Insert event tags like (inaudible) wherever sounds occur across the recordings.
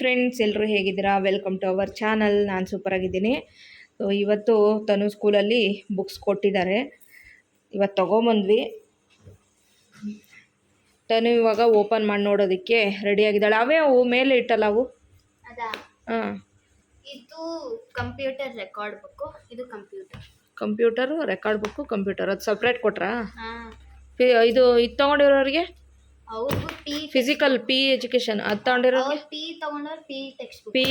Friends ಎಲ್ಲರೂ ಹೇಗಿದ್ದೀರಾ? Welcome to our channel ನಾನು ಸೂಪರ್ ಆಗಿದ್ದೀನಿ. ಸೊ ಇವತ್ತು ತನು ಸ್ಕೂಲಲ್ಲಿ ಬುಕ್ಸ್ ಕೊಟ್ಟಿದ್ದಾರೆ. ಇವತ್ತು ತೊಗೊಂಬಂದ್ವಿ. ತನು ಇವಾಗ ಓಪನ್ ಮಾಡಿ ನೋಡೋದಕ್ಕೆ ರೆಡಿ ಆಗಿದ್ದಾಳೆ. ಅವೇ ಅವು ಮೇಲೆ ಇಟ್ಟಲ್ಲ ಅವು? ಹಾಂ. ಇದು ಕಂಪ್ಯೂಟರ್ ರೆಕಾರ್ಡ್ ಬುಕ್ಕು ಇದು computer computer record book computer ಅದು ಸಪ್ರೇಟ್ ಕೊಟ್ರಾ? ಹಾಂ. ಇದು ಇದು ತೊಗೊಂಡಿರೋರಿಗೆ? ಅವ್ರಿಗೂ ಪಿ ಫಿಸಿಕಲ್ ಪಿ ಎಜುಕೇಶನ್ ಅದು ತಗೊಂಡಿರೋ ಅವ್ರು P ತಗೊಂಡವ್ರು P text book P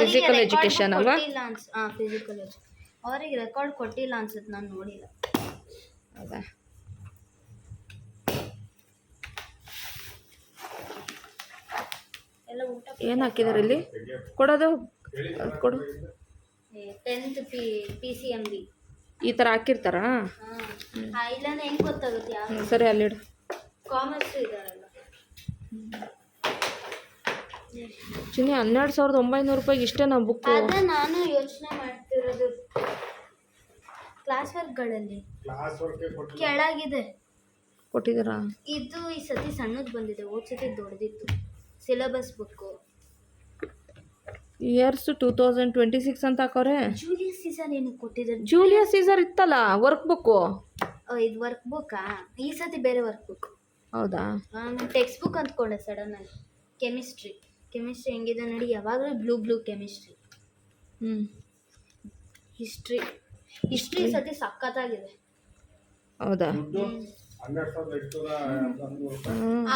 physical education ಅಲ್ವಾ ಕೊಟ್ಟಿಲ್ಲ ಅನ್ಸ್ ಹಾಂ ಫಿಸಿಕಲ್ ಅವ್ರಿಗೆ ರೆಕಾರ್ಡ್ ಕೊಟ್ಟಿಲ್ಲ ಅನ್ಸುತ್ತೆ ನಾನು ನೋಡಿಲ್ಲ. ಹೌದಾ? ಎಲ್ಲ ಊಟ ಏನು ಹಾಕಿದಾರೆ ಇಲ್ಲಿ ಕೊಡೋದು? ಅದ್ ಕೊಡು. Tenth P P C M B ಈ ಥರ ಹಾಕಿರ್ತಾರಾ? ಹಾಂ. ಇಲ್ಲಾಂದ್ರೆ ಹೆಂಗೆ ಗೊತ್ತಾಗುತ್ತೆ ಯಾವ ಸರಿ ಅಲ್ಲಿಡು ಕಾಮರ್ಸ್ ಇದಾರಲ್ಲ. ಚಿನ್ನಿ ಹನ್ನೆರಡು ಸಾವಿರದ ಒಂಬೈನೂರು ರೂಪಾಯಿಗೆ ಇಷ್ಟೇ ನಾವು ಬುಕ್ ಅದ ನಾನು ಯೋಚನೆ ಮಾಡ್ತಿರೋದು ಕ್ಲಾಸ್ ವರ್ಕ್ಗಳಲ್ಲಿ ಕೆಳಗಿದೆ. ಕೊಟ್ಟಿದ್ದೀರಾ? ಇದು ಈ ಸತಿ ಸಣ್ಣದು ಬಂದಿದೆ ಹೋದ ಸತಿ ದೊಡ್ಡದಿತ್ತು syllabus book years two thousand twenty six ಅಂತ ಹಾಕೋರೆ? ಜೂಲಿಯಸ್ ಸೀಸರ್ ಏನಕ್ಕೆ ಕೊಟ್ಟಿದ್ದಾರೆ ಜೂಲಿಯಸ್ ಸೀಸರ್ ಇತ್ತಲ್ಲ ವರ್ಕ್ ಬುಕ್ಕು ಓ, ಇದು ವರ್ಕ್ ಬುಕ್ಕಾ ಈ ಸತಿ ಬೇರೆ ವರ್ಕ್ ಬುಕ್ ಹೌದಾ? ನಾನು ಟೆಕ್ಸ್ಟ್ ಬುಕ್ ಅಂದ್ಕೊಂಡೆ ಸಡನ್ ಆಗಿ. ಕೆಮಿಸ್ಟ್ರಿ ಕೆಮಿಸ್ಟ್ರಿ ಹೆಂಗಿದೆ ನೋಡಿ ಯಾವಾಗಲೂ ಬ್ಲೂ ಬ್ಲೂ ಕೆಮಿಸ್ಟ್ರಿ ಹ್ಞೂ ಹಿಸ್ಟ್ರಿ ಹಿಸ್ಟ್ರಿ ಸತಿ ಸಖತ್ತಾಗಿದೆ. ಹೌದಾ.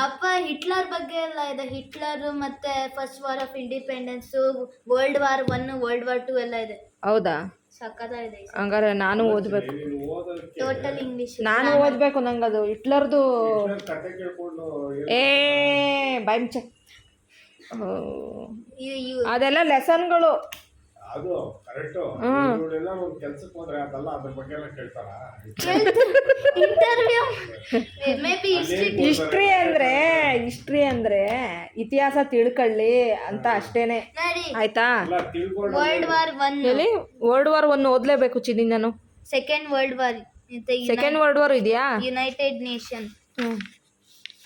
ಅಪ್ಪ ಹಿಟ್ಲರ್ ಬಗ್ಗೆ ಎಲ್ಲ ಇದೆ ಹಿಟ್ಲರ್ ಮತ್ತೆ first war of independence world war one world war two ಎಲ್ಲ ಇದೆ. ಹೌದಾ? ಸಖತ್ತಾಗಿದೆ ಹಂಗಾರೆ ನಾನು ಓದಬೇಕು. ಟೋಟಲ್ ಇಂಗ್ಲಿಷ್ ನಾನು ಓದಬೇಕು ಅದು ಹಿಟ್ಲರ್ದು ಏ. ಓ. ಅದೆಲ್ಲ ಲೆಸನ್ಗಳು ಅದು ಕರೆಕ್ಟು ಹ್ಮ್. ಒಂದು ಕೆಲ್ಸಕ್ಕೆ ಹೋದ್ರೆ ಅದೆಲ್ಲ ಅದ್ರ ಬಗ್ಗೆ ಎಲ್ಲ ಕೇಳ್ತಾರ? ಇಂಟರ್ವ್ಯೂ ಮೇ ಬಿ ಹಿಸ್ಟ್ರಿ ಅಂದ್ರೆ ಹಿಸ್ಟ್ರಿ ಅಂದ್ರೆ ಇತಿಹಾಸ ತಿಳ್ಕೊಳ್ಳಿ ಅಂತ ಅಷ್ಟೇನೆ. ಆಯ್ತಾ? World war one world war one ಓದ್ಲೇಬೇಕು Chinni ನಾನು second world war second world war ಇದೆಯಾ? ಯುನೈಟೆಡ್ ನೇಷನ್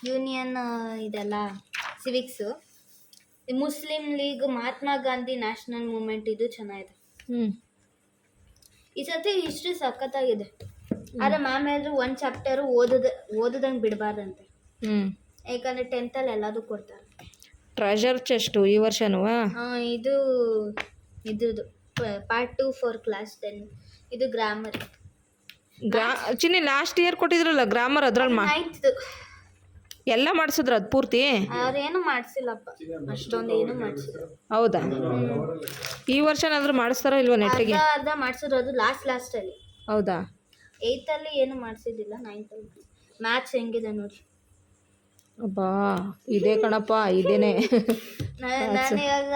ಯೂನಿಯನ್ ಇದೆಲ್ಲ civics Muslim league Mahatma Gandhi national movement ಇದು ಚೆನ್ನಾಗಿದೆ. ಈ ಸತಿ ಹಿಸ್ಟ್ರಿ ಸಖತ್ತಾಗಿದೆ. ಆದ್ರೆ ಮ್ಯಾಮ್ ಹೇಳಿದ್ರು ಒಂದ್ ಚಾಪ್ಟರ್ ಓದದ ಓದದಂಗೆ ಬಿಡಬಾರ್ದಂತೆ. ಯಾಕಂದ್ರೆ ಯಾಕಂದ್ರೆ ಟೆಂತಲ್ಲಿ ಎಲ್ಲದೂ ಕೊಡ್ತಾರೆ. ಟ್ರೆಜರ್ ಚೆಸ್ಟ್ ಈ ವರ್ಷನೂ ಇದು ಇದ್ರದ್ದು part two for class ten ಇದು ಗ್ರಾಮರ್ ಗ್ರಾ ಚಿನ್ನಿ ಲಾಸ್ಟ್ ಇಯರ್ ಕೊಟ್ಟಿದ್ರಲ್ಲ ಗ್ರಾಮರ್ ಅದ್ರಲ್ಲಿ ಮಾ ನೈನ್ತ್ ಎಲ್ಲ ಮಾಡಿಸಿದ್ರ ಅದು ಪೂರ್ತಿ? ಅವ್ರೇನು ಮಾಡ್ಸಿಲ್ಲಪ್ಪ. ಅಷ್ಟೊಂದು ಏನು ಮಾಡ್ಸಿಲ್ಲ. ಹೌದಾ? ಈ ವರ್ಷನಾದ್ರೂ ಮಾಡಿಸ್ತಾರ ಇಲ್ವಾ ನೆಟ್ಟಿಗೆ ಅರ್ಧ ಅರ್ಧ ಮಾಡಿಸಿದ್ರು ಅದು ಲಾಸ್ಟ್ ಲಾಸ್ಟಲ್ಲಿ ಹೌದಾ? ಏಯ್ತಲ್ಲಿ ಏನು ಮಾಡಿಸಿದ್ದಿಲ್ಲ ನೈನ್ತಲ್ಲಿ ಮ್ಯಾಥ್ಸ್ ಹೆಂಗಿದೆ ನೋಡಿ. ಅಬ್ಬಾ ಇದೇ ಕಣಪ್ಪ ಇದೇನೆ. (laughs) ನಾನು ಇವಾಗ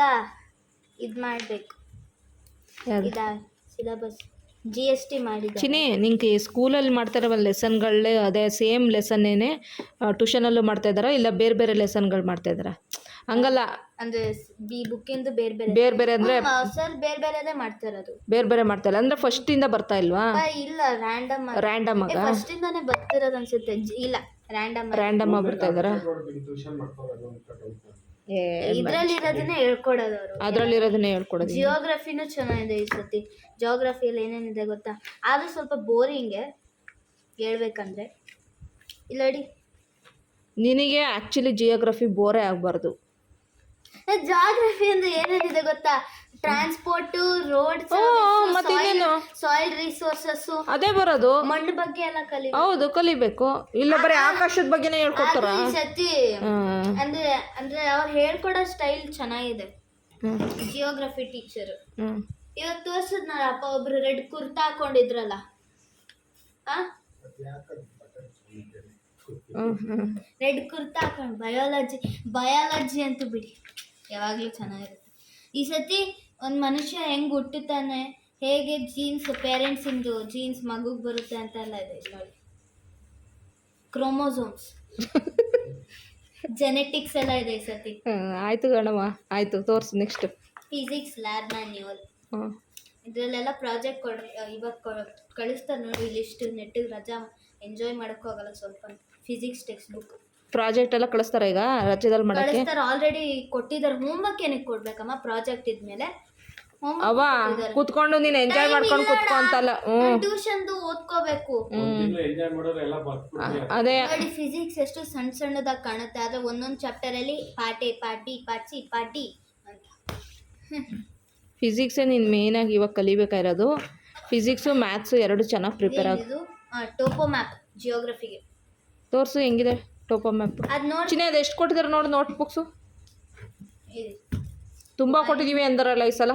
ಇದು ಮಾಡಬೇಕು. ಯಾವ್ದು? ಇದಾ ಸಿಲೆಬಸ್. ಜಿ ಎಸ್ ಟಿ ಮಾಡಿ ಚಿನಿ ನಿಂಗೆ ಸ್ಕೂಲಲ್ಲಿ ಮಾಡ್ತಾರಲ್ಲ ಲೆಸನ್ಗಳೇ ಅದೇ ಸೇಮ್ ಲೆಸನ್ನೇನೆ ಟ್ಯೂಷನಲ್ಲೂ ಮಾಡ್ತಾ ಇದ್ದಾರಾ? ಇಲ್ಲ ಬೇರೆ ಬೇರೆ ಲೆಸನ್ಗಳು ಮಾಡ್ತಾ ಇದ್ದಾರಾ? ಹಂಗಲ್ಲ. ಅಂದ್ರೆ ಬಿ ಬುಕ್ಕಿಂದು ಬೇರೆ ಬೇರೆ. ಬೇರೆ ಬೇರೆ ಅಂದ್ರೆ ಸರ್ ಬೇರೆ ಬೇರೆದೇ ಮಾಡ್ತಾ ಇರೋದು. ಬೇರೆ ಬೇರೆ ಮಾಡ್ತಾ ಅಂದ್ರೆ ಫಸ್ಟ್ ಇಂದ ಬರ್ತಾ ಇಲ್ವಾ? ಇಲ್ಲ ರ್ಯಾಂಡಮ್ ರ್ಯಾಂಡಮ್ ಆಗ? ಫಸ್ಟ್ ಇಂದನೇ ಬರ್ತಿರೋದು ಅನ್ಸುತ್ತೆ. ಇಲ್ಲ ರ್ಯಾಂಡಮ್ ರ್ಯಾಂಡಮ್ ಆಗಿ ಬರ್ತಾ ಇದ್ದಾರಾ? ಟ್ಯೂಷನ್ ಮಾಡ್ಕೋಬೇಕು ಅಂತ ಕಟ್ಕೊಂಡು ಏ ಇದ್ರಲ್ಲಿ ಇರೋದನ್ನೇ ಹೇಳ್ಕೊಡೋದು ಅವರು. ಅದರಲ್ಲಿರೋದನ್ನೇ ಹೇಳ್ಕೊಡೋದು ಜಿಯೋಗ್ರಫಿನೂ ಚೆನ್ನಾಗಿದೆ ಈ ಸತಿ ಜಿಯೋಗ್ರಫಿಯಲ್ಲಿ ಏನೇನಿದೆ ಗೊತ್ತಾ? ಆದ್ರೂ ಸ್ವಲ್ಪ ಬೋರಿಂಗೆ ಹೇಳ್ಬೇಕಂದ್ರೆ. ಇಲ್ಲ ನೋಡಿ ನಿನಗೆ ಆ್ಯಕ್ಚುಲಿ ಜಿಯೋಗ್ರಫಿ ಬೋರೇ ಆಗಬಾರ್ದು. ಜಾಗ್ರಫಿ ಅಂದ್ರೆ ಏನೇನಿದೆ ಗೊತ್ತಾ? ಟ್ರಾನ್ಸ್ಪೋರ್ಟ್ ರೋಡ್ ಮತ್ತಿನ್ನೇನು? ಸಾಯಿಲ್ ರಿಸೋರ್ಸಸ್ ಅದೇ ಬರೋದು. ಮಣ್ಣು ಬಗ್ಗೆ ಎಲ್ಲ ಕಲಿ ಹೌದು ಕಲಿಬೇಕು. ಇಲ್ಲ ಬರೀ ಆಕಾಶದ ಬಗ್ಗೆನೇ ಹೇಳ್ಕೊಡ್ತಾರ? ಸತಿ ಅಂದ್ರೆ ಅಂದ್ರೆ ಅವ್ರು ಹೇಳ್ಕೊಡೋ ಸ್ಟೈಲ್ ಚೆನ್ನಾಗಿದೆ. ಜಿಯೋಗ್ರಫಿ ಟೀಚರ್ ಇವತ್ತು ತೋರ್ಸದ್ ಅಪ್ಪ ಒಬ್ರು ರೆಡ್ ಕುರ್ತಾ ಹಾಕೊಂಡಿದ್ರಲ್ಲ? ರೆಡ್ ಕುರ್ತಾ ಹಾಕೊಂಡು ಬಯಾಲಜಿ ಬಯಾಲಜಿ ಅಂತೂ ಬಿಡಿ. ಯಾವಾಗ್ಲೂ ಚೆನ್ನಾಗಿರುತ್ತೆ. ಈ ಸತಿ ಒಂದು ಮನುಷ್ಯ ಹೆಂಗೆ ಹುಟ್ಟುತ್ತಾನೆ? ಹೇಗೆ ಜೀನ್ಸ್ ಪೇರೆಂಟ್ಸಿಂದು ಜೀನ್ಸ್ ಮಗುಗೆ ಬರುತ್ತೆ ಅಂತ ಎಲ್ಲ ಇದೆ ಇಲ್ಲಿ ನೋಡಿ. ಕ್ರೋಮೋಸೋಮ್ಸ್ ಜೆನೆಟಿಕ್ಸ್ (laughs) ಎಲ್ಲ ಇದೆ ಈ ಸತಿ. ಆಯಿತು ಆಯ್ತು ಆಯಿತು ತೋರ್ಸು next physics lab manual hmm ಇದರಲ್ಲೆಲ್ಲ ಪ್ರಾಜೆಕ್ಟ್ ಕೊಡ ಇವಾಗ ಕಳಿಸ್ತಾರೆ ನೋಡಿ ಲಿಸ್ಟ್ ನೆಟ್ಟಿಗೆ ರಜಾ ಎಂಜಾಯ್ ಮಾಡೋಕ್ಕೂ ಆಗಲ್ಲ ಸ್ವಲ್ಪ. ಫಿಸಿಕ್ಸ್ ಟೆಕ್ಸ್ಟ್ ಬುಕ್ ಪ್ರಾಜೆಕ್ಟ್ ಎಲ್ಲ ಕಳಿಸ್ತಾರ ಈಗ ರಾಜ್ಯದಲ್ಲಿ ಮಾಡಕ್ಕೆ? ಕಳಿಸ್ತಾರೆ ಆಲ್ರೆಡಿ ಕೊಟ್ಟಿದ್ದಾರೆ. ಹೋಮ್ವರ್ಕ್ ಏನಕ್ಕೆ ಕೊಡ್ಬೇಕಮ್ಮ? ಪ್ರಾಜೆಕ್ಟ್ ಇದ್ಮೇಲೆ ಅವ ಕುತ್ಕೊಂಡು ನೀನು ಎಂಜಾಯ್ ಮಾಡ್ಕೊಂಡು ಕುತ್ಕೊ ಅಂತಲ್ಲ. ಹ್ಞೂ ಟ್ಯೂಷನ್ದು ಓದ್ಕೋಬೇಕು. ಒಂದ್ ತಿಂಗಳು ಎಂಜಾಯ್ ಮಾಡೋರು ಎಲ್ಲ ಅದೇ. ನೋಡಿ ಫಿಸಿಕ್ಸ್ ಎಷ್ಟು ಸಣ್ಣ ಸಣ್ಣದಾಗಿ ಕಾಣುತ್ತೆ. ಆದ್ರೆ ಒಂದೊಂದು ಚಾಪ್ಟರ್ ಅಲ್ಲಿ ಪಾಟಿ ಪಾಟಿ ಪಾಚಿ ಪಾಟಿ ಅಂತ. ಫಿಸಿಕ್ಸೇ ನೀನು ಮೇಯ್ನಾಗಿ ಇವಾಗ ಕಲಿಬೇಕಾಗಿರೋದು ಫಿಸಿಕ್ಸು ಮ್ಯಾಥ್ಸ್ ಎರಡು ಚೆನ್ನಾಗಿ ಪ್ರಿಪೇರ್ ಆಗಿ ಟೋಪೋ ಮ್ಯಾಪ್ ಜಿಯೋಗ್ರಫಿಗೆ ತೋರಿಸು ಹೆಂಗಿದೆ? ಟೋಪ ಮ್ಯಾಪ್ ಅದು ನೋಡಿ ಚಿನ್ನ ಅದು ಎಷ್ಟು ಕೊಟ್ಟಿದ್ದಾರೆ ನೋಡಿ ನೋಟ್ ಬುಕ್ಸು ತುಂಬ ಕೊಟ್ಟಿದ್ದೀವಿ ಅಂದರಲ್ಲ ಈ ಸಲ.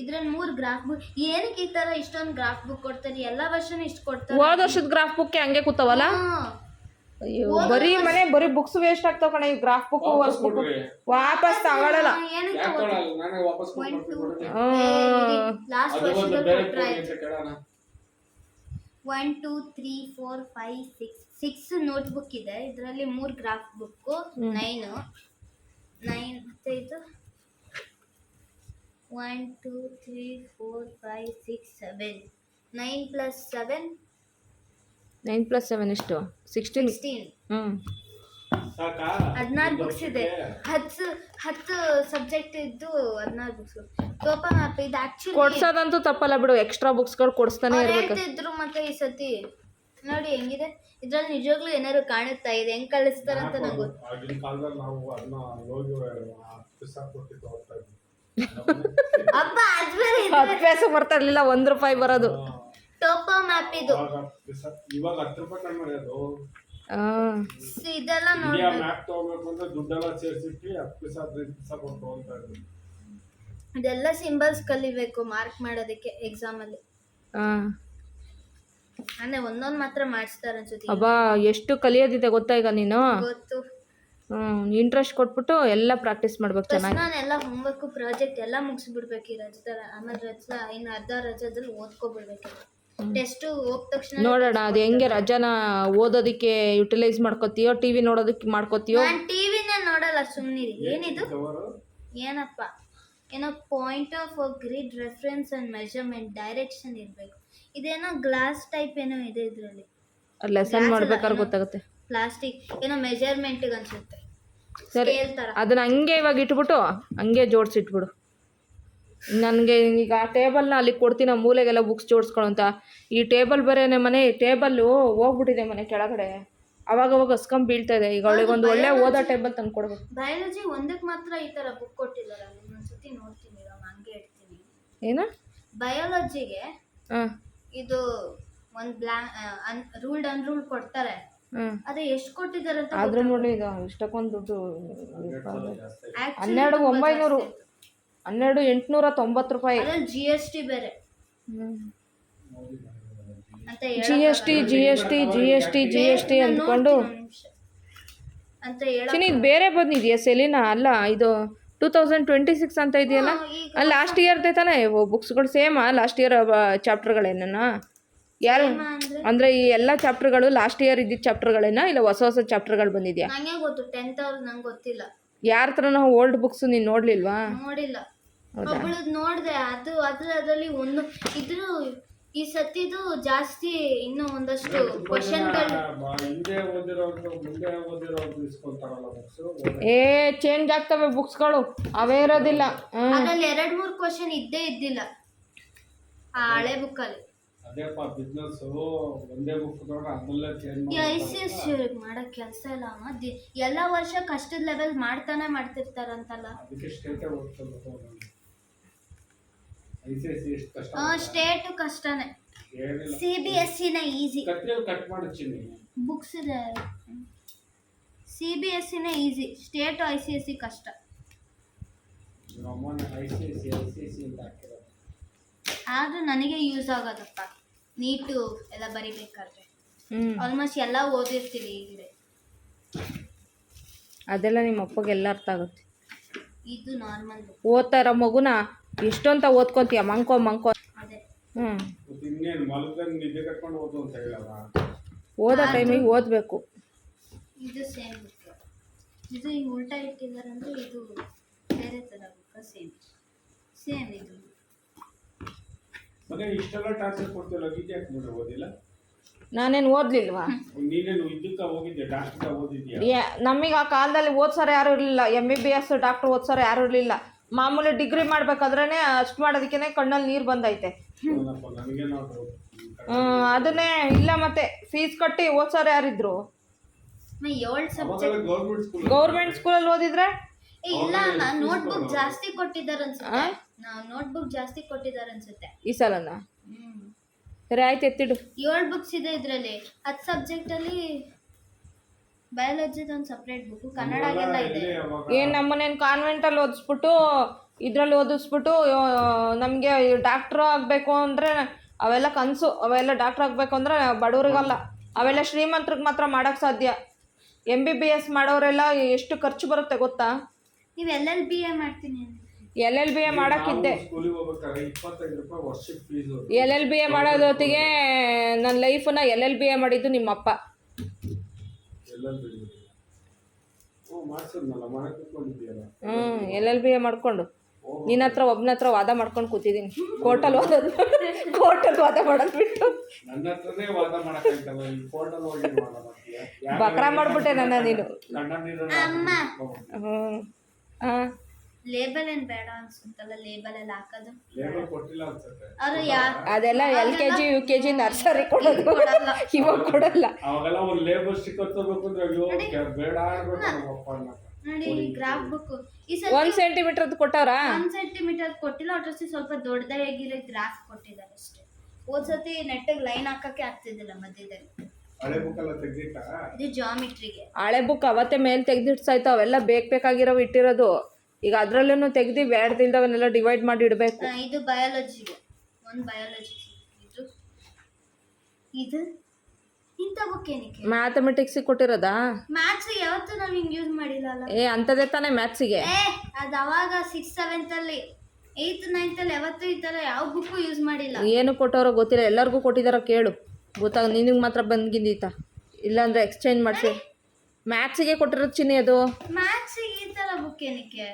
ಇದ್ರಲ್ಲಿ ಮೂರು ಗ್ರಾಫ್ ಬುಕ್ ಏನಕ್ಕೆ ಈ ತರ ಇಷ್ಟೊಂದು ಗ್ರಾಫ್ ಬುಕ್ ಕೊಡ್ತಾರೆ? ಎಲ್ಲ ವರ್ಷನೂ ಇಷ್ಟು ಕೊಡ್ತಾರೆ. ಹೋದ ವರ್ಷದ ಗ್ರಾಫ್ ಬುಕ್ ಹಂಗೆ ಕೂತಾವಲ್ಲ? ಅಯ್ಯೋ ಬರೀ ಮನೆ ಬರೀ ಬುಕ್ಸ್ ವೇಸ್ಟ್ ಆಗ್ತಾವ ಕಣ ಈ ಗ್ರಾಫ್ ಬುಕ್ ವರ್ಸ್ ಬುಕ್ ಕೊಡ್ರಿ. ವಾಪಸ್ ತಗೊಳಲ್ಲ. ಲಾಸ್ಟ್ ವರ್ಷದ ಒಂದು one two three four five six six note book ಇದೆ. ಇದರಲ್ಲಿ ಮೂರು ಗ್ರಾಫ್ ಬುಕ್ಕು ನೈನು ನೈನ್ ಮತ್ತೆ ಇದು? One two three four five six seven nine plus seven nine plus seven ಎಷ್ಟು? ಸಿಕ್ಸ್ಟೀನ್ ಸಿಕ್ಸ್ಟೀನ್ ಹ್ಞೂ ಹದಿನಾರು ಬುಕ್ಸ್ ಇದೆ. ಹತ್ತು ಹತ್ತು ಸಬ್ಜೆಕ್ಟ್ ಇದ್ದು ಹದಿನಾರು ಬುಕ್ಸ್ ಓಪನ್ ಮ್ಯಾಪ್ ಇದು ಆಕ್ಚುಲಿ ಕೊಡ್ಸೋದಂತೂ ತಪ್ಪಲ್ಲ ಬಿಡು ಎಕ್ಸ್ಟ್ರಾ ಬುಕ್ಸ್ಗಳು ಕೊಡಿಸ್ತಾನೆ ಇರ್ಬೇಕು. ಹೇಳ್ತಿದ್ರು ಮತ್ತೆ ಈ ಸತಿ ನೋಡಿ ಹೆಂಗಿದೆ. ಇದ್ರಲ್ಲಿ ನಿಜವಾಗ್ಲೂ ಏನಾರು ಕಾಣುತ್ತಾ ಇದೆ? ಹೆಂಗ್ ಕಳಿಸ್ತಾರಂತ ನಂಗೆ. ಗೊತ್ತು ಆಗಿನ ಕಾಲದಲ್ಲಿ ನಾವು ಅದನ್ನ ಹೋಗಿ ಪುಸ್ತಕ ಕೊಟ್ಟಿದ್ದು ಓದ್ತಾ ಇದ್ವಿ ಅಪ್ಪ ಅದ್ ಬೇರೆ ಹತ್ತು ಪೈಸೆ ಬರ್ತಾ ಇರ್ಲಿಲ್ಲ ಒಂದು ರೂಪಾಯಿ ಬರೋದು. ಟೋಪೋ ಮ್ಯಾಪ್ ಇದು. ಇವಾಗ ಹತ್ತು ರೂಪಾಯಿ ಕಡಿಮೆ ಇದೆಲ್ಲ ಇಂಡಿಯಾ ನೋಡಿ ಮ್ಯಾಪ್ ತಗೋಬೇಕು ಅಂದ್ರೆ ದುಡ್ಡೆಲ್ಲ ಸೇರಿಸಿಟ್ಟು ಹತ್ತು ಪೈಸೆ ಹದಿನೈದು ಪೈಸೆ ಕೊಟ್ಟು ತಗೊಂತಾ ಇದ್ವಿ ಇದೆಲ್ಲ ಸಿಂಬಲ್ಸ್ ಕಲಿಬೇಕು ಮಾರ್ಕ್ ಮಾಡೋದಕ್ಕೆ ಎಕ್ಸಾಮ್ ಅಲ್ಲಿ. ಹಾಂ ಅಂದ್ರೆ ಒಂದೊಂದ್ ಮಾತ್ರ ಮಾಡಿಸ್ತಾರ ಅನ್ಸುತ್ತೆ ಅಬ್ಬಾ ಎಷ್ಟು ಕಲಿಯೋದಿದೆ ಗೊತ್ತಾ ಈಗ ನೀನು? ಗೊತ್ತು. ಹ್ಮ್ ಇಂಟ್ರೆಸ್ಟ್ ಕೊಟ್ಬಿಟ್ಟು ಎಲ್ಲ ಪ್ರಾಕ್ಟೀಸ್ ಮಾಡ್ಬೇಕು ಚೆನ್ನಾಗಿ. ನಾನು ಎಲ್ಲ ಹೋಮ್ವರ್ಕ್ ಪ್ರಾಜೆಕ್ಟ್ ಎಲ್ಲ ಮುಗಿಸ್ಬಿಡ್ಬೇಕು ಈ ರಜದ ಆಮೇಲೆ ರಜ ಇನ್ನು ಅರ್ಧ ರಜದಲ್ಲಿ ಓದ್ಕೊಬಿಡ್ಬೇಕು. ಟೆಸ್ಟ್ ಹೋಗ್ ತಕ್ಷಣ ನೋಡೋಣ ಅದು ಹೆಂಗೆ ರಜಾನ ಓದೋದಕ್ಕೆ ಯುಟಿಲೈಸ್ ಮಾಡ್ಕೋತೀಯೋ ಟಿವಿ ನೋಡೋದಕ್ಕೆ ಮಾಡ್ಕೋತೀಯೋ? ನಾನು ಟಿವಿನೇ ನೋಡಲ್ಲ ಸುಮ್ಮನಿರಿ ಏನಿದು? ಏನಪ್ಪ? ಏನೋ point of grid reference and measurement direction ಇರಬೇಕು. ಇದೇನೋ ಗ್ಲಾಸ್ ಟೈಪ್ ಏನೋ ಇದೆ ಇದರಲ್ಲಿ. ಲೆಸನ್ ಮಾಡ್ಬೇಕಾದ್ರೆ ಗೊತ್ತಾಗುತ್ತೆ. ಪ್ಲಾಸ್ಟಿಕ್ ಏನೋ ಮೆಜರ್ಮೆಂಟ್ಗೆ ಅನ್ಸುತ್ತೆ. ಸರಿ ಸ್ಕೇಲ್ ಅದನ್ನ ಹಂಗೆ ಇವಾಗ ಇಟ್ಬಿಟ್ಟು ಹಂಗೆ ಜೋಡಿಸಿಟ್ಬಿಡು. ನನಗೆ ಈಗ ಆ ಟೇಬಲ್ನ ಅಲ್ಲಿ ಕೊಡ್ತೀನಿ ಮೂಲೆಗೆಲ್ಲ ಬುಕ್ಸ್ ಜೋಡಿಸ್ಕೊಳ್ಳೋ ಅಂತ. ಈ ಟೇಬಲ್ ಬರೇನೆ ಮನೆ ಟೇಬಲ್ಲು ಹೋಗ್ಬಿಟ್ಟಿದೆ ಮನೆ ಕೆಳಗಡೆ. ಅವಾಗ ಅವಾಗ ಹಸ್ಕೊಂಡ್ ಬೀಳ್ತಾ ಇದೆ. ಈಗ ಅವಳಿಗೆ ಒಂದು ಒಳ್ಳೆ ಓದೋ ಟೇಬಲ್ ತಂದು ಕೊಡ್ಬೇಕು. ಬಯಾಲಜಿ ಒಂದಕ್ಕೆ ಮಾತ್ರ ಈ ತರ ಬುಕ್ ಕೊಟ್ಟಿದ್ದಾರೆ. ಒಂದ್ಸತಿ ನೋಡ್ತೀನಿ ಇವಾಗ ಹಂಗೆ ಇಡ್ತೀನಿ ಏನ? ಬಯಾಲಜಿಗೆ ಹಾಂ. ಇದು ಒಂದು ಬ್ಲ್ಯಾಂಕ್ ರೂಲ್ಡ್ ಅನ್ರೂಲ್ಡ್ ಕೊಡ್ತಾರೆ. ಹಾಂ. ಅದೇ ಎಷ್ಟು ಕೊಟ್ಟಿದ್ದಾರೆ ಅಂತ ಆದ್ರೂ ನೋಡಿ ಈಗ ಇಷ್ಟಕ್ಕೊಂದು ದುಡ್ಡು ಹನ್ನೆರಡು ಒಂಬೈನೂರು. ಹನ್ನೆರಡು ಎಂಟುನೂರ ತೊಂಬತ್ತು ರೂಪಾಯಿ. ಅದ್ರಲ್ಲಿ ಜಿ ಎಸ್ ಟಿ ಬೇರೆ. ಅಂತ G S T G S T G S T G S T ಅಂದ್ಕೊಂಡು. ಅಂತ ಹೇಳ ಚಿನಿ ಇದು ಬೇರೆ ಬಂದಿದೆಯಾ ಸೆಲಿನಾ? ಅಲ್ಲ ಇದು ಟೂ ತೌಸಂಡ್ ಟ್ವೆಂಟಿ ಸಿಕ್ಸ್ ಅಂತ ಇದೆಯಲ್ಲ? ಅಲ್ಲಿ ಲಾಸ್ಟ್ ಇಯರ್ದೇ ತಾನೇ ಬುಕ್ಸ್ಗಳು ಸೇಮಾ ಲಾಸ್ಟ್ ಇಯರ್ ಚಾಪ್ಟರ್ಗಳೇನ ಯಾರು? ಅಂದ್ರೆ? ಅಂದರೆ ಈ ಎಲ್ಲ ಚಾಪ್ಟರ್ಗಳು ಲಾಸ್ಟ್ ಇಯರ್ ಇದ್ದಿದ್ದ ಚಾಪ್ಟರ್ಗಳೇನ ಇಲ್ಲ ಹೊಸ ಹೊಸ ಚಾಪ್ಟರ್ಗಳು ಬಂದಿದೆಯಾ? ನಂಗೆ ಗೊತ್ತು ಟೆಂತ್ ಅವ್ರು ನಂಗೆ ಗೊತ್ತಿಲ್ಲ. ಯಾರ ತರ ನಾವು ಓಲ್ಡ್ ಬುಕ್ಸ್ ನೀನು ನೋಡ್ಲಿಲ್ವಾ? ನೋಡಿಲ್ಲ. ಹೌದಾ? ನೋಡ್ದೆ ಅದು ಅದ್ರ ಅದರಲ್ಲಿ ಒಂದು ಇದ್ರು ಈ ಸತಿದು ಜಾಸ್ತಿ ಇನ್ನೂ ಒಂದಷ್ಟು ಕ್ವಶನ್ಗಳು ಹಿಂದೆ ಓದಿರೋದು ಮುಂದೆ ಓದಿರೋದು ಇಸ್ಕೊಂತಾರಲ್ಲ ಬುಕ್ಸ್ ಏ ಚೇಂಜ್ ಆಗ್ತವೆ ಬುಕ್ಸ್ಗಳು ಅವೇ ಇರೋದಿಲ್ಲ. ಅದ್ರಲ್ಲಿ ಎರಡ್ ಮೂರ್ ಕ್ವಶನ್ ಇದ್ದೇ ಇದ್ದಿಲ್ಲ. ಆ ಹಳೆ ಬುಕ್ಕಲ್ಲಿ ಅದೇಪ್ಪ ಬಿಸ್ನೆಸ್ ಒಂದೇ ಬುಕ್ ತಗೊಂಡ್ರೆ ಚೇಂಜ್ ಎಸ್ ಮಾಡಕ್ ಕೆಲಸ ಇಲ್ಲ ಅಮ್ಮ. ದಿ- ಎಲ್ಲ ವರ್ಷ ಕಷ್ಟದ ಲೆವೆಲ್ ಮಾಡ್ತಾನೆ ಮಾಡ್ತಿರ್ತಾರಂತಲ್ಲ. ಅದಕ್ಕೆ ಸ್ಟೇಟೇ ಓದ್ಕೋಬೇಕು ಐ ಸಿ ಎಸ್ ಎಷ್ಟು ಕಷ್ಟ ಸ್ಟೇಟ್ ಕಷ್ಟನೇ. ಸಿ ಬಿ ಎಸ್ ಸಿನ ಈಸಿ ಕಟ್ ಮಾಡ್ತೀನಿ. ಬುಕ್ಸ್ ಇದೆ. ಸಿ ಬಿ ಎಸ್ ಸಿನ easy state I C S C ಕಷ್ಟ. ಅಮ್ಮನ ಐ ಸಿ ಹಾಕಿರೋದು. ಆದ್ರೂ ನನಗೆ ಯೂಸ್ ಆಗೋದಪ್ಪ. ನೀಟು ಎಲ್ಲ ಬರಿಬೇಕಾದ್ರೆ. ಹ್ಞೂ ಆಲ್ಮೋಸ್ಟ್ ಎಲ್ಲ ಓದಿರ್ತೀವಿ ಈಗಲೇ. ಅದೆಲ್ಲ ನಿಮ್ಮ ಅಪ್ಪಗೆಲ್ಲ ಅರ್ಥ ಆಗುತ್ತೆ. ಇದು ನಾರ್ಮಲ್ ಓದ್ತಾರ ಓದ್ತಾ ಇರೋ ಮಗುನ ಎಷ್ಟೊಂತ ಓದ್ಕೊಂತೀಯ? ಮಂಕೋ ಮಂಕೋ. ಅದೇ. ಹ್ಞೂ ಓದು ಅಂತ ಹೇಳಲ್ಲ ಓದೋ ಟೈಮಿಗೆ ಓದಬೇಕು. ಇದು ಸೇಮ್ ಬುಕ್ ಇದು ಹಿಂಗೆ ಉಲ್ಟಾ ಇಟ್ಟಿದ್ದಾರೆ ಅಂದರೆ ಇದು ಬೇರೆ ಥರ ಬುಕ್ ಸೇಮ್ ಸೇಮ್ ಇದು. ಮತ್ತೆ ಇಷ್ಟೆಲ್ಲ ಟಾರ್ಚರ್ ಕೊಡ್ತಿಲ್ಲ ಗೀತೆ ಯಾಕೆ ನೋಡ್ರಿ ಓದಿಲ್ಲ? ನಾನೇನು ಓದ್ಲಿಲ್ವಾ? ನೀನೇನು ಇದಕ್ಕೆ ಹೋಗಿದ್ದೆ ಡಾಕ್ಟರ್ ಓದಿದ್ಯಾ? ಯಾ ನಮಗೆ ಆ ಕಾಲದಲ್ಲಿ ಓದ್ಸೋರು ಯಾರು ಇರಲಿಲ್ಲ. M B B S doctor ಓದ್ಸೋರು ಯಾರು ಇರಲಿಲ್ಲ. ಮಾಮೂಲಿ ಡಿಗ್ರಿ ಮಾಡ್ಬೇಕಾದ್ರೆ ಅಷ್ಟು ಮಾಡೋದಕ್ಕೇನೆ ಕಣ್ಣಲ್ಲಿ ನೀರು ಬಂದೈತೆ. ಏನಪ್ಪ ನನಗೇನೋ ಹ್ಮ್, ಅದನ್ನೇ ಇಲ್ಲ ಮತ್ತೆ ಫೀಸ್ ಕಟ್ಟಿ ಓದ್ಸೋರು ಯಾರಿದ್ರು? ಏಳು ಸಬ್ಜೆಕ್ಟ್ ಅವಾಗೆಲ್ಲ ಗೌರ್ಮೆಂಟ್ ಸ್ಕೂಲ್ ಗೌರ್ಮೆಂಟ್ ಸ್ಕೂಲಲ್ಲಿ ಓದಿದ್ರೆ? ಇಲ್ಲ ನಾನು ನೋಟ್ಬುಕ್ ಜಾಸ್ತಿ ಕೊಟ್ಟಿದ್ದಾರೆ ಅನ್ಸುತ್ತೆ. ನಾವು ನೋಟ್ಬುಕ್ ಜಾಸ್ತಿ ಕೊಟ್ಟಿದ್ದಾರೆ ಅನ್ಸುತ್ತೆ. ಈ ಸಲನ? ಸರಿ ಆಯ್ತು ಎತ್ತಿಡು. ಏಳು ಬುಕ್ಸ್ ಇದೆ ಇದರಲ್ಲಿ. ಹತ್ತು ಸಬ್ಜೆಕ್ಟಲ್ಲಿ ಬಯಾಲಜಿ ಒಂದು ಸಪ್ರೇಟ್ ಬುಕ್ ಕನ್ನಡಗೆಲ್ಲ ಇದೆ. ಏನು ನಮ್ಮನೇನು ಕಾನ್ವೆಂಟಲ್ಲಿ ಓದಿಸ್ಬಿಟ್ಟು ಇದರಲ್ಲಿ ಓದಿಸ್ಬಿಟ್ಟು ನಮಗೆ ಡಾಕ್ಟ್ರು ಆಗಬೇಕು ಅಂದರೆ ಅವೆಲ್ಲ ಕನಸು. ಅವೆಲ್ಲ ಡಾಕ್ಟ್ರ್ ಆಗಬೇಕು ಅಂದರೆ ಬಡವ್ರಿಗಲ್ಲ. ಅವೆಲ್ಲ ಶ್ರೀಮಂತ್ರಿಗೆ ಮಾತ್ರ ಮಾಡೋಕ್ಕೆ ಸಾಧ್ಯ. ಎಂ ಬಿ ಬಿ ಎಸ್ ಮಾಡೋರೆಲ್ಲ ಎಷ್ಟು ಖರ್ಚು ಬರುತ್ತೆ ಗೊತ್ತಾ? ನೀವು ಎಲ್ ಎಲ್ ಬಿ ಎ ಮಾಡ್ತೀನಿ ಎಲ್ ಎಲ್ ಬಿ ಎ ಮಾಡೋಕ್ಕಿದ್ದೆ. ಸ್ಕೂಲಿಗೆ ಹೋಗ್ಬೇಕಾದ್ರೆ ಇಪ್ಪತ್ತೈದು ರೂಪಾಯಿ ವರ್ಷಕ್ಕೆ fees L L B A ಮಾಡೋದು ಹೊತ್ತಿಗೆ ನನ್ನ ಲೈಫನ್ನ ಎಲ್ ಎಲ್ ಬಿ ಎ ಮಾಡಿದ್ದು ನಿಮ್ಮಪ್ಪ. ಹ್ಞೂ ಎಲ್ ಎಲ್ ಬಿ ಎ ಮಾಡಿಕೊಂಡು. ನಿನ್ನ ಹತ್ರ ಒಬ್ಬನ ಹತ್ರ ವಾದ ಮಾಡ್ಕೊಂಡು ಕೂತಿದ್ದೀನಿ. ಕೋರ್ಟಲ್ಲಿ ವಾದ ಕೋರ್ಟಲ್ಲಿ ವಾದ ಮಾಡೋದು ಬಿಟ್ಟು. ಬಕ್ರ ಮಾಡ್ಬಿಟ್ಟೆ ನನ್ನ ನೀನು. ಹ್ಞೂ ಲೇಬಲ್ ಏನ್ ಬೇಡ ಅನ್ಸುತ್ತಲ್ಲ ಲೇಬಲ್ ಎಲ್ಲ ಹಾಕೋದು? ಅವ್ರು ಯಾ ಅದೆಲ್ಲ L K G U K G nursery ಕೊಡೋದು. ಇವಾಗ ಕೊಡಲ್ಲ. ಅವಾಗೆಲ್ಲ ಒಂದು ಲೇಬರ್ ಸ್ಟಿಕ್ಕರ್ ತಗೋಬೇಕು ಅಂದ್ರೆ ಅಯ್ಯೋ ಬೇಡ ನೋಡಿ ಗ್ರಾಫ್ ಬುಕ್ ಈ ಸಲ ಒಂದು ಸೆಂಟಿಮೀಟರ್ ಕೊಟ್ಟವ್ರಾ? ಒಂದ್ ಸೆಂಟಿಮೀಟರ್ ಕೊಟ್ಟಿಲ್ಲ ಒಟ್ಟಲ್ಲಿ ಸ್ವಲ್ಪ ದೊಡ್ಡದಾಗಿರೋ ಗ್ರಾಫ್ ಕೊಟ್ಟಿದ್ದಾರೆ ಅಷ್ಟೇ. ಹೋದ್ ಸತಿ ನೆಟ್ಟಿಗೆ ಲೈನ್ ಹಾಕಕ್ಕೆ ಆಗ್ತಿದ್ದಿಲ್ಲ ಮಧ್ಯದಲ್ಲಿ. ಹಳೆ ಬುಕ್ ಎಲ್ಲ ತೆಗ್ದಿಟ್ಟ? ಇದು ಜಾಮಿಟ್ರಿಗೆ ಹಳೆ ಬುಕ್ ಅವತ್ತೇ ಮೇಲೆ ತೆಗ್ದಿಡ್ಸಾಯ್ತು ಅವೆಲ್ಲ ಬೇಕು ಬೇಕಾಗಿರೋ ಇಟ್ಟಿರೋದು. ಈಗ ಅದ್ರಲ್ಲೂ ತೆಗ್ದು ಬ್ಯಾಡ್ದಿಲ್ದವನ್ನೆಲ್ಲ ಡಿವೈಡ್ ಮಾಡಿ ಇಡಬೇಕು. ಇದು ಬಯಾಲಜಿಗೆ ಒಂದು ಬಯಾಲಜಿ ಇದು. ಇದು? ಇಂಥ ಬುಕ್ ಏನಕ್ಕೆ? ಮ್ಯಾಥಮೆಟಿಕ್ಸಿಗೆ ಕೊಟ್ಟಿರೋದಾ? ಮ್ಯಾಥ್ಸ್ ಯಾವತ್ತೂ ನಾವು ಹಿಂಗೆ ಯೂಸ್ ಮಾಡಿಲ್ಲ ಅಲ್ಲ. ಏ ಅಂತದೇ ತಾನೇ ಮ್ಯಾಥ್ಸಿಗೆ ಏ ಅದು ಅವಾಗ ಸಿಕ್ಸ್ ಸೆವೆಂತ್ ಅಲ್ಲಿ ಏಯ್ತ್ ನೈನ್ತ್ ಅಲ್ಲಿ ಯಾವತ್ತೂ ಈ ತರ ಯಾವ ಬುಕ್ಕು ಯೂಸ್ ಮಾಡಿಲ್ಲ. ಏನು ಕೊಟ್ಟವ್ರೋ ಗೊತ್ತಿಲ್ಲ. ಎಲ್ಲರಿಗೂ ಕೊಟ್ಟಿದ್ದಾರೋ ಕೇಳು. ಗೊತ್ತಾಗ ನಿನಗೆ ಮಾತ್ರ ಬಂದ್ಗಿಂದೀತ. ಇಲ್ಲಾಂದ್ರೆ ಎಕ್ಸ್ಚೇಂಜ್ ಮಾಡಿಸಿ. ಮ್ಯಾಥ್ಸಿಗೆ ಕೊಟ್ಟಿರೋದು ಚಿನ್ನಿ ಅದು. ಮ್ಯಾಥ್ಸ್ ಈ ತರ ಬುಕ್ ಏನಕ್ಕೆ?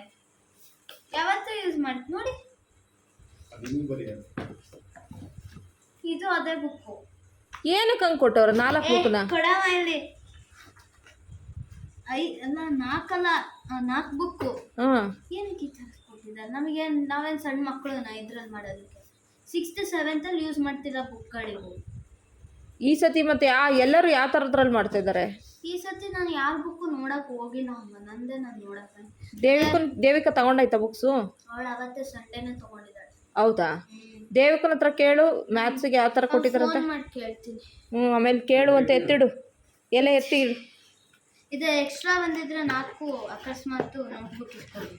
ಯಾವತ್ತೂ ಯೂಸ್ ಮಾಡಿ ನೋಡಿ. ಇದು ಅದೇ ಬುಕ್ಕು ಏನಕ್ಕೆ ಹಂಗೆ ಕೊಟ್ಟವ್ರು? ನಾಲ್ಕು ಬುಕ್ನ ಕೊಡವ ಇಲ್ಲಿ ಐ ಅಲ್ಲ ನಾಲ್ಕಲ್ಲ ನಾಲ್ಕು ಬುಕ್ಕು ಹಾಂ. ಏನಕ್ಕೆ ಈ ಥರ ಕೊಟ್ಟಿದ್ದಾರೆ ನಮಗೆ ನಾವೇನು ಸಣ್ಣ ಮಕ್ಕಳು ನಾ ಇದ್ರಲ್ಲಿ ಮಾಡೋದಕ್ಕೆ. ಸಿಕ್ಸ್ತ್ ಸೆವೆಂತಲ್ಲಿ ಯೂಸ್ ಮಾಡ್ತಿರೋ ಬುಕ್ಗಳಿವು ಈ ಸತಿ ಮತ್ತೆ ಆ ಎಲ್ಲರೂ ಯಾವ ಥರದ್ರಲ್ಲಿ ಮಾಡ್ತಾ ಇದ್ದಾರೆ? ಈ ಸತಿ ನಾನು ಯಾರ ಬುಕ್ ನೋಡಕ್ ಹೋಗಿಲ್ಲ ಅಮ್ಮ. ನಂದೇ ನಾನು ನೋಡಕ್ಕೆ ದೇವಿಕನ್ ದೇವಿಕ ತಗೊಂಡಾಯ್ತಾ ಬುಕ್ಸು ಅವಳು ಅವತ್ತೇ ಸಂಡೇನೆ ತಗೊಂಡಿದ್ದಾಳೆ. ಹೌದಾ? ದೇವಿಕನ ಹತ್ರ ಕೇಳು ಮ್ಯಾಥ್ಸಿಗೆ ಯಾವ ಥರ ಕೊಟ್ಟಿದ್ದಾರಂತ. ಫೋನ್ ಮಾಡಿ ಕೇಳ್ತೀನಿ. ಹ್ಞೂ ಆಮೇಲೆ ಕೇಳು ಅಂತ ಎತ್ತಿಡು. ಎಲ್ಲ ಎತ್ತಿ ಇದು ಎಕ್ಸ್ಟ್ರಾ ಬಂದಿದ್ರೆ ನಾಲ್ಕು ಅಕಸ್ಮಾತ್ ನೋಟ್ಬುಕ್ ಇಟ್ಕೊಳ್ಳಿ